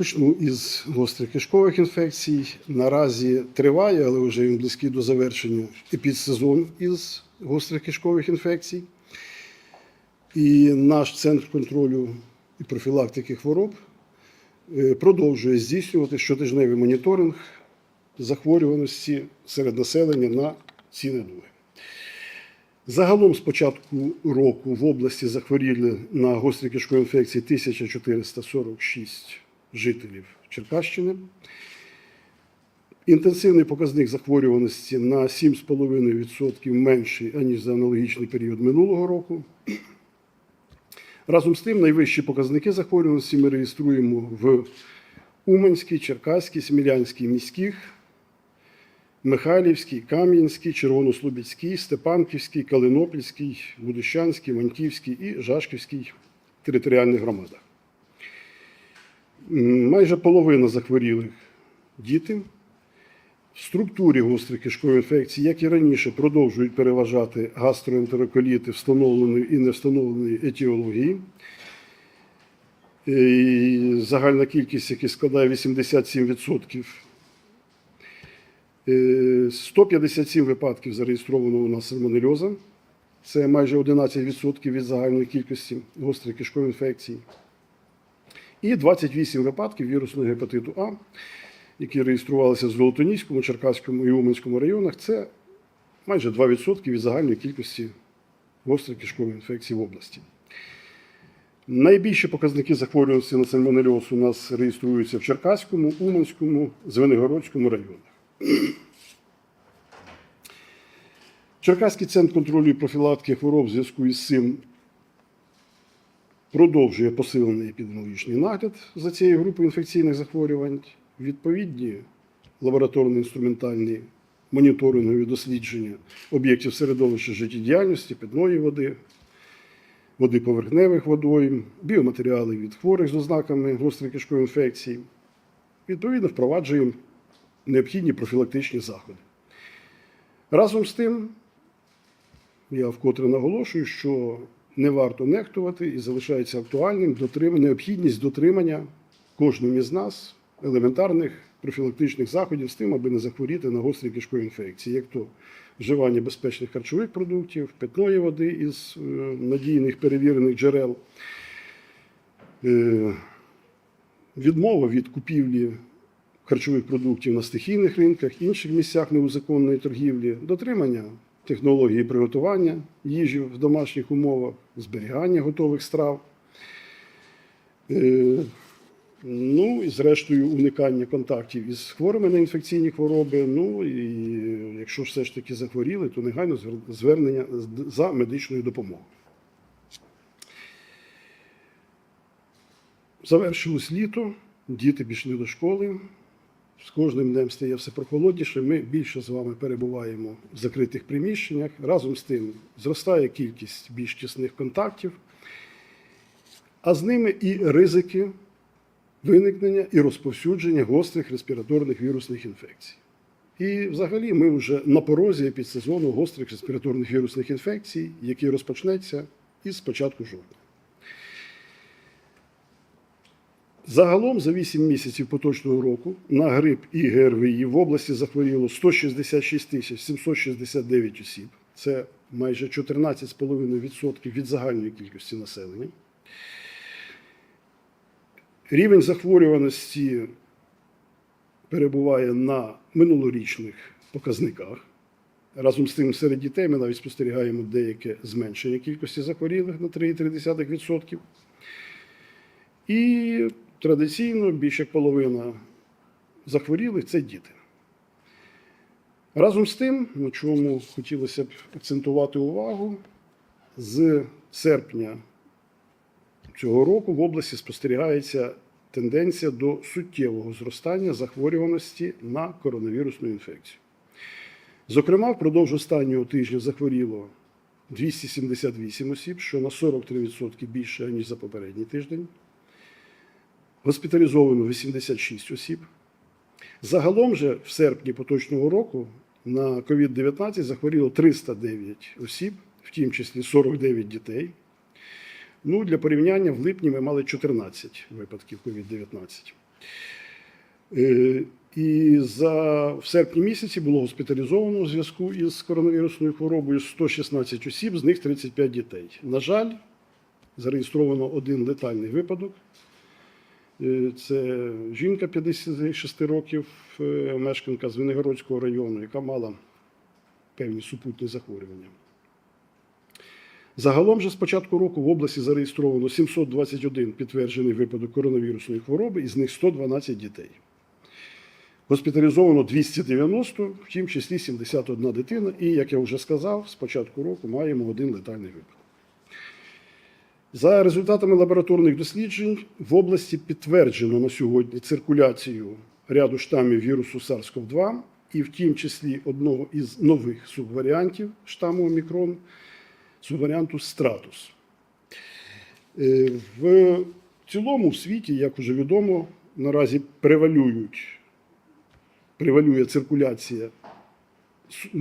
Розпочну із гострих кишкових інфекцій. Наразі триває, але вже він близький до завершення епідсезон із гострих кишкових інфекцій. І наш центр контролю і профілактики хвороб е, продовжує здійснювати щотижневий моніторинг захворюваності серед населення на ці недуги. Загалом з початку року в області захворіли на гострі кишкові інфекції 1446 жителів Черкащини. Інтенсивний показник захворюваності на 7,5% менший, аніж за аналогічний період минулого року. Разом з тим, найвищі показники захворюваності ми реєструємо в Уманській, Черкаській, Смілянській міських, Михайлівській, Кам'янській, Червонослобідській, Степанківській, Калинопільській, Будущанській, Маньківській і Жашківській територіальних громадах. Майже половина захворілих діти. В структурі гострих кишкових інфекцій, як і раніше, продовжують переважати гастроентероколіти встановленої і не встановленої етіології. І загальна кількість, яка складає 87%. Е, 157 випадків зареєстровано у нас сальмонельоза. Це майже 11% від загальної кількості гострих кишкових інфекцій. І 28 випадків вірусного гепатиту А, які реєструвалися в Золотоніському, Черкаському і Уманському районах. Це майже 2% від загальної кількості гострих кишкових інфекцій в області. Найбільші показники захворюваності на сальмонельоз у нас реєструються в Черкаському, Уманському, Звенигородському районах. Черкаський центр контролю і профілактики хвороб в зв'язку із цим продовжує посилений епідеміологічний нагляд за цією групою інфекційних захворювань. Відповідні лабораторно-інструментальні моніторингові дослідження об'єктів середовища життєдіяльності, питної води, води поверхневих водойм, біоматеріали від хворих з ознаками гострої кишкової інфекції. Відповідно, впроваджуємо необхідні профілактичні заходи. Разом з тим, я вкотре наголошую, що не варто нехтувати і залишається актуальним необхідність дотримання кожним із нас елементарних профілактичних заходів з тим, аби не захворіти на гострі кишкові інфекції, як то вживання безпечних харчових продуктів, питної води із е, надійних перевірених джерел, е, відмова від купівлі харчових продуктів на стихійних ринках, інших місцях неузаконної торгівлі, дотримання технології приготування їжі в домашніх умовах, зберігання готових страв. Е, Ну і зрештою уникання контактів із хворими на інфекційні хвороби. Ну і якщо все ж таки захворіли, то негайно звернення за медичною допомогою. Завершилось літо, діти пішли до школи. З кожним днем стає все прохолодніше. Ми більше з вами перебуваємо в закритих приміщеннях. Разом з тим зростає кількість більш тісних контактів, а з ними і ризики виникнення і розповсюдження гострих респіраторних вірусних інфекцій. І взагалі ми вже на порозі підсезону гострих респіраторних вірусних інфекцій, який розпочнеться із початку жовтня. Загалом за 8 місяців поточного року на грип і ГРВІ в області захворіло 166 тисяч 769 осіб. Це майже 14,5% від загальної кількості населення. Рівень захворюваності перебуває на минулорічних показниках. Разом з тим, серед дітей ми навіть спостерігаємо деяке зменшення кількості захворілих на 3,3%. І традиційно більше половина захворілих це діти. Разом з тим, на чому хотілося б акцентувати увагу, з серпня цього року в області спостерігається тенденція до суттєвого зростання захворюваності на коронавірусну інфекцію. Зокрема, впродовж останнього тижня захворіло 278 осіб, що на 43% більше, ніж за попередній тиждень. Госпіталізовано 86 осіб. Загалом же в серпні поточного року на COVID-19 захворіло 309 осіб, в тім числі 49 дітей. Ну, для порівняння, в липні ми мали 14 випадків COVID-19. Е, І за в серпні місяці було госпіталізовано у зв'язку із коронавірусною хворобою 116 осіб, з них 35 дітей. На жаль, зареєстровано один летальний випадок. Е, Це жінка 56 років, е, мешканка з Виногородського району, яка мала певні супутні захворювання. Загалом же з початку року в області зареєстровано 721 підтверджений випадок коронавірусної хвороби, із них 112 дітей. Госпіталізовано 290, в тім числі 71 дитина. І, як я вже сказав, з початку року маємо один летальний випадок. За результатами лабораторних досліджень в області підтверджено на сьогодні циркуляцію ряду штамів вірусу SARS-CoV-2 і в тім числі одного із нових субваріантів штаму Омікрон, субваріанту Stratus. Е, В цілому в світі, як вже відомо, наразі превалюють, превалює циркуляція е,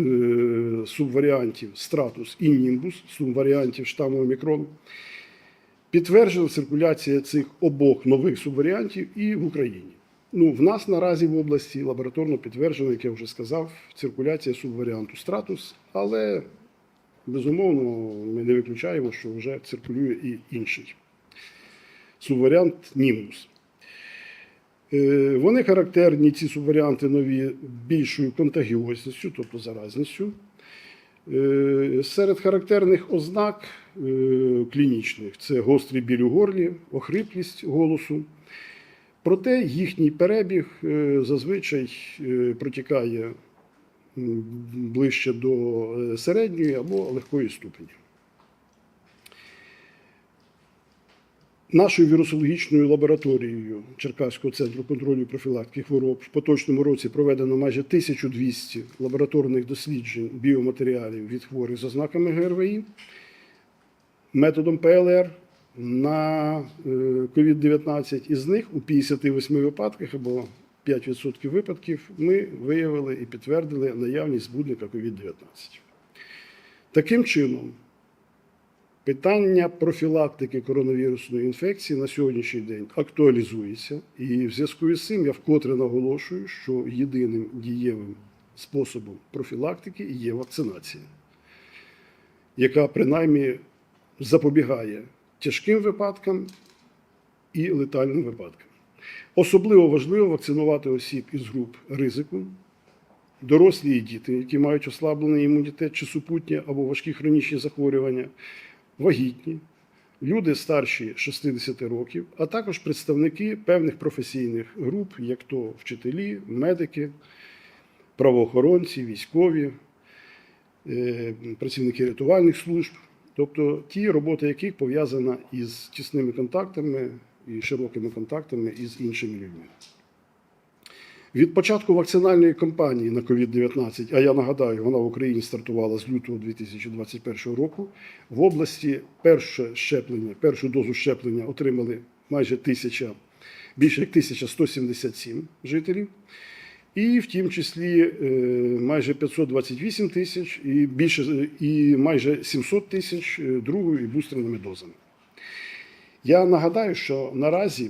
субваріантів Stratus і Nimbus, субваріантів штаму Омікрон. Підтверджена циркуляція цих обох нових субваріантів і в Україні. Ну, в нас наразі в області лабораторно підтверджено, як я вже сказав, циркуляція субваріанту Stratus, але безумовно ми не виключаємо, що вже циркулює і інший субваріант Nimbus. Е, Вони характерні, ці субваріанти нові, більшою контагіозністю, тобто заразністю. Е, Серед характерних ознак е, клінічних це гострий біль у горлі, охриплість голосу. Проте їхній перебіг е, зазвичай протікає ближче до середньої або легкої ступені. Нашою вірусологічною лабораторією Черкаського центру контролю і профілактики хвороб в поточному році проведено майже 1200 лабораторних досліджень біоматеріалів від хворих з ознаками ГРВІ методом ПЛР на е, COVID-19. Із них у 58 випадках або 5% випадків ми виявили і підтвердили наявність збудника COVID-19. Таким чином, Питання профілактики коронавірусної інфекції на сьогоднішній день актуалізується, і в зв'язку із цим я вкотре наголошую, що єдиним дієвим способом профілактики є вакцинація, яка принаймні запобігає тяжким випадкам і летальним випадкам. Особливо важливо вакцинувати осіб із груп ризику, дорослі і діти, які мають ослаблений імунітет чи супутні або важкі хронічні захворювання, вагітні, люди старші 60 років, а також представники певних професійних груп, як то вчителі, медики, правоохоронці, військові, е, працівники рятувальних служб, тобто ті, робота яких пов'язана із тісними контактами і широкими контактами із іншими людьми. Від початку вакцинальної кампанії на COVID-19, а я нагадаю, вона в Україні стартувала з лютого 2021 року. В області перше щеплення, першу дозу щеплення отримали майже тисяча, більше як 1177 жителів. І в тім числі е, майже 528 тисяч і більше і майже 700 тисяч е, другою і бустерними дозами. Я нагадаю, що наразі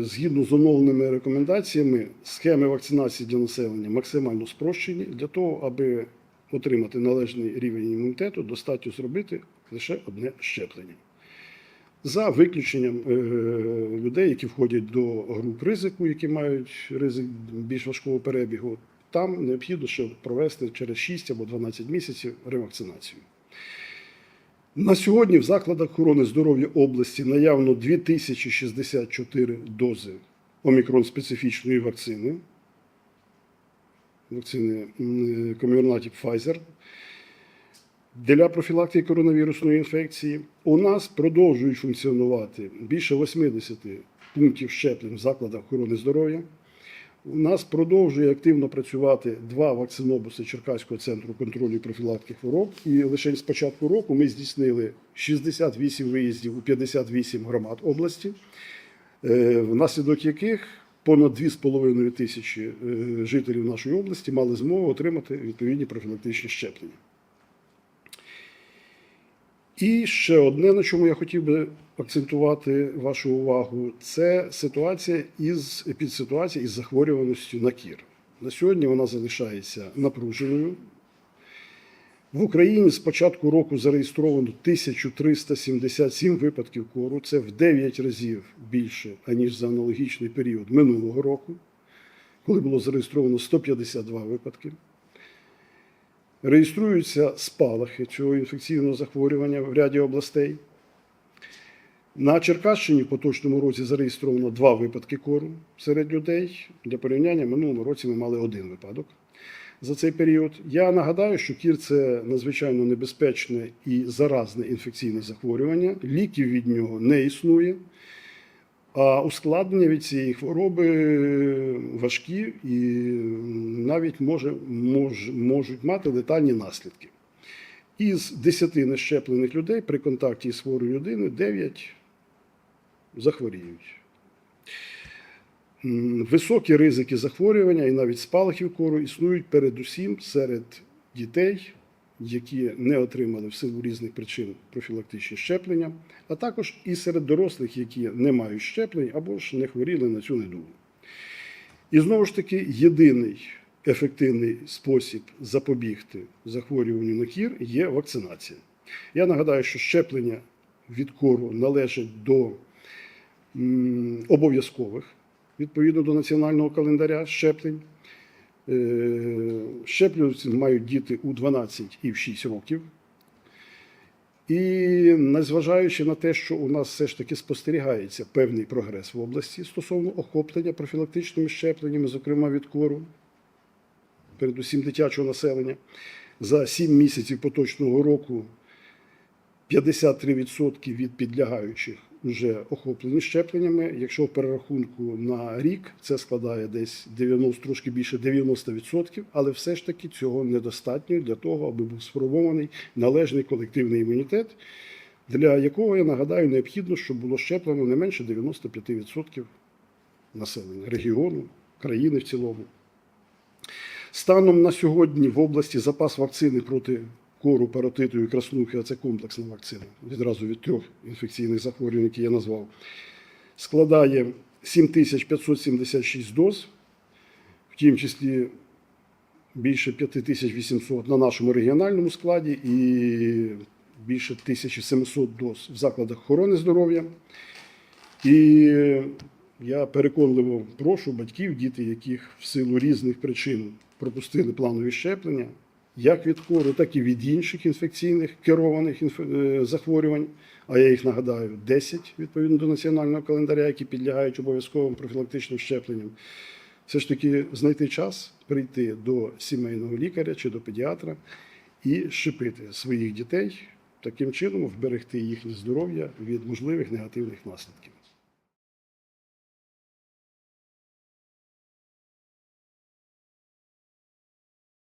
згідно з оновленими рекомендаціями, схеми вакцинації для населення максимально спрощені. Для того, аби отримати належний рівень імунітету, достатньо зробити лише одне щеплення. За виключенням е, людей, які входять до груп ризику, які мають ризик більш важкого перебігу, там необхідно ще провести через 6 або 12 місяців ревакцинацію. На сьогодні в закладах охорони здоров'я області наявно 2064 дози омікрон-специфічної вакцини, вакцини м, Comirnaty Pfizer. Для профілактики коронавірусної інфекції у нас продовжують функціонувати більше 80 пунктів щеплень в закладах охорони здоров'я. У нас продовжує активно працювати два вакцинобуси Черкаського центру контролю і профілактики хвороб. І лише з початку року ми здійснили 68 виїздів у 58 громад області, е, внаслідок яких понад 2,5 тисячі е, жителів нашої області мали змогу отримати відповідні профілактичні щеплення. І ще одне, на чому я хотів би акцентувати вашу увагу, це ситуація із епідситуація із захворюваністю на кір. На сьогодні вона залишається напруженою. В Україні з початку року зареєстровано 1377 випадків кору. Це в 9 разів більше, аніж за аналогічний період минулого року, коли було зареєстровано 152 випадки. Реєструються спалахи цього інфекційного захворювання в ряді областей. На Черкащині в поточному році зареєстровано два випадки кору серед людей. Для порівняння, в минулому році ми мали один випадок за цей період. Я нагадаю, що кір це надзвичайно небезпечне і заразне інфекційне захворювання. Ліків від нього не існує. А ускладнення від цієї хвороби важкі і навіть може, мож, можуть мати летальні наслідки. Із 10 нещеплених людей при контакті з хворою людиною 9 захворіють. Високі ризики захворювання і навіть спалахів кору існують передусім серед дітей, які не отримали в силу різних причин профілактичні щеплення, а також і серед дорослих, які не мають щеплень або ж не хворіли на цю недугу. І знову ж таки, єдиний ефективний спосіб запобігти захворюванню на кір є вакцинація. Я нагадаю, що щеплення від кору належать до обов'язкових відповідно до національного календаря щеплень. Е, Щеплюватися мають діти у 12 і в 6 років. І незважаючи на те, що у нас все ж таки спостерігається певний прогрес в області стосовно охоплення профілактичними щепленнями, зокрема від кору, передусім дитячого населення, за 7 місяців поточного року 53% від підлягаючих вже охоплені щепленнями. Якщо в перерахунку на рік це складає десь 90, трошки більше 90%, але все ж таки цього недостатньо для того, аби був сформований належний колективний імунітет, для якого я нагадаю необхідно, щоб було щеплено не менше 95% населення регіону, країни в цілому. Станом на сьогодні в області запас вакцини проти кору, паротиту і краснухи, а це комплексна вакцина, відразу від трьох інфекційних захворювань, які я назвав, складає 7576 доз, в тім числі більше 5800 на нашому регіональному складі і більше 1700 доз в закладах охорони здоров'я. І я переконливо прошу батьків, діти, яких в силу різних причин пропустили планові щеплення, як від кору, так і від інших інфекційних керованих е, захворювань. А я їх нагадаю 10 відповідно до національного календаря, які підлягають обов'язковим профілактичним щепленням. Все ж таки знайти час прийти до сімейного лікаря чи до педіатра і щепити своїх дітей, таким чином вберегти їхнє здоров'я від можливих негативних наслідків.